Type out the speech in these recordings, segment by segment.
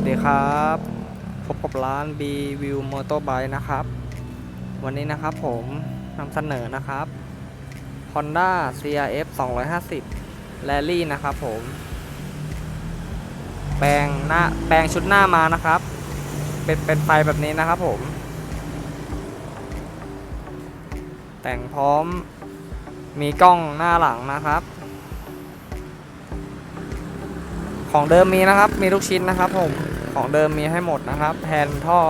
วัสดีครับพบกับร้าน B View Motorbike นะครับ วันนี้นะครับผมนำเสนอนะครับ Honda CRF 250 Rally นะครับผม แปลงหน้าแปลงชุดหน้ามานะครับ เป็นเป็นไฟแบบนี้นะครับผม แต่งพร้อมมีกล้องหน้าหลังนะครับของเดิมมีนะครับ มีทุกชิ้นนะครับผม ของเดิมมีให้หมดนะครับแผนท่อ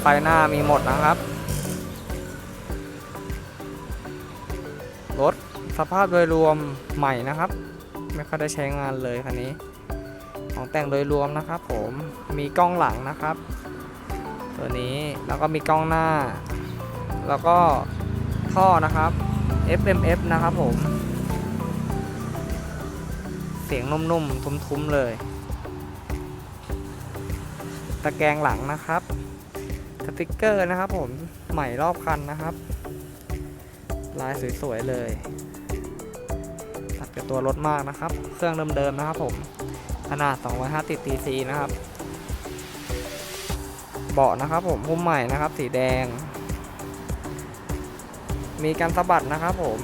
ไฟหน้ามีหมดนะครับรถสภาพโดยรวมใหม่นะครับ ไม่ค่อยได้ใช้งานเลยคันนี้ ของแต่งโดยรวมนะครับ ผมมีกล้องหลังนะครับ ตัวนี้แล้วก็มีกล้องหน้า แล้วก็ท่อนะครับ FMF นะครับผม เสียงนุ่มๆทุ้มๆเลย ตะแกรงหลังนะครับสติกเกอร์นะครับผมใหม่รอบคันนะครับ ลายสวยๆเลยตัดกับตัวรถมากนะครับ เครื่องเดิมๆนะครับผมขนาด 250 cc นะครับ เบาะนะครับผมหุ้มใหม่นะครับ สีแดง มีการสะบัดนะครับผม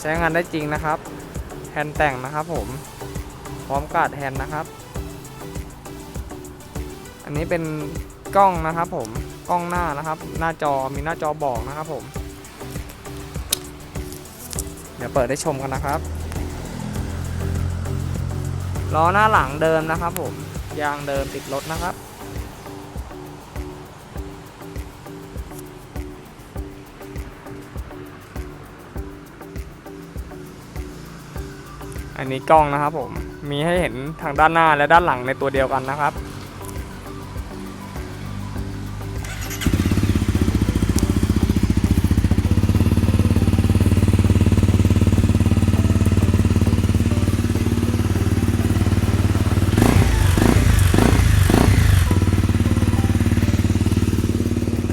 ใช้งานได้จริงนะครับ แฮนด์แต่งนะครับผม พร้อมกาดแฮนด์นะครับ นนี้เป็นกล้องนะครับผมกล้องหน้านะครับ หน้าจอมีหน้าจอบอกนะครับผม เดี๋ยวเปิดได้ชมกันนะครับล้อหน้าหลังเดิมนะครับผมยางเดิมติดรถนะครับอันนี้กล้องนะครับผม มีให้เห็นทางด้านหน้าและด้านหลังในตัวเดียวกันนะครับ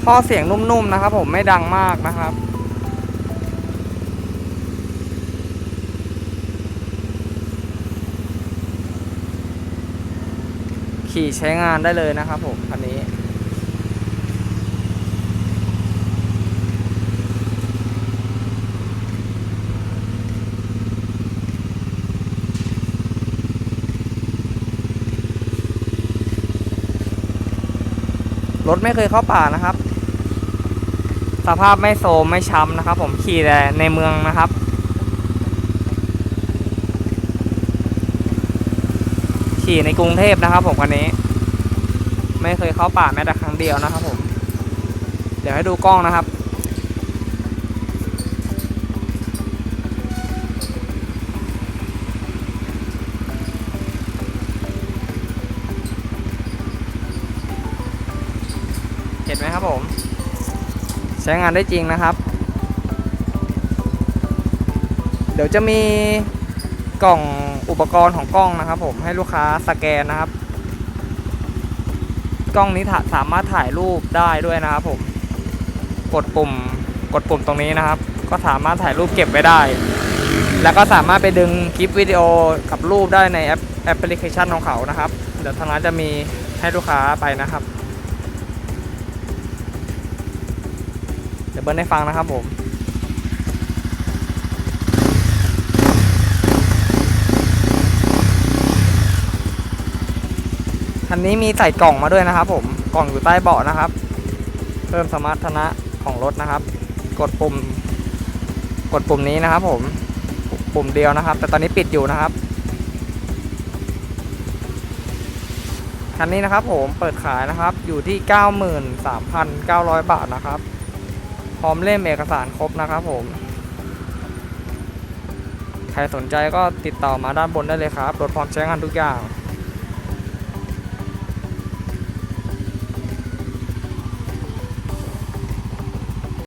ท่อเสียงนุ่มๆนะครับผมไม่ดังมากนะครับขี่ใช้งานได้เลยนะครับผมคันนี้ รถไม่เคยเข้าป่านะครับ สภาพไม่โซมไม่ช้ำนะครับ ผมขี่แต่ในเมืองนะครับ ขี่ในกรุงเทพนะครับ ผมคันนี้ ไม่เคยเข้าป่าแม้แต่ครั้งเดียวนะครับ ผม เดี๋ยวให้ดูกล้องนะครับ เห็นไหมครับผม ใช้งานได้จริงนะครับ เดี๋ยวจะมีกล่องอุปกรณ์ของกล้องนะครับ ผมให้ลูกค้าสแกนนะครับ กล้องนี้สามารถถ่ายรูปได้ด้วยนะครับผม กดปุ่มกดปุ่มตรงนี้นะครับ ก็สามารถถ่ายรูปเก็บไว้ได้ แล้วก็สามารถไปดึงคลิปวิดีโอกับรูปได้ในแอปแอปพลิเคชันของเขานะครับ เดี๋ยวทางร้านจะมีให้ลูกค้าไปนะครับ เดี๋ยวเบิ้ลให้ฟังนะครับผมคันนี้มีใส่กล่องมาด้วยนะครับ ผมกล่องอยู่ใต้เบาะนะครับ เพิ่มสมรรถนะของรถนะครับ กดปุ่ม กดปุ่มนี้นะครับ ผมปุ่มเดียวนะครับ แต่ตอนนี้ปิดอยู่นะครับคันนี้นะครับผมเปิดขายนะครับอยู่ที่ 93,900 บาทนะครับ พร้อมเล่มเอกสารครบนะครับผม ใครสนใจก็ติดต่อมาด้านบนได้เลยครับรถพร้อมใช้งานทุกอย่าง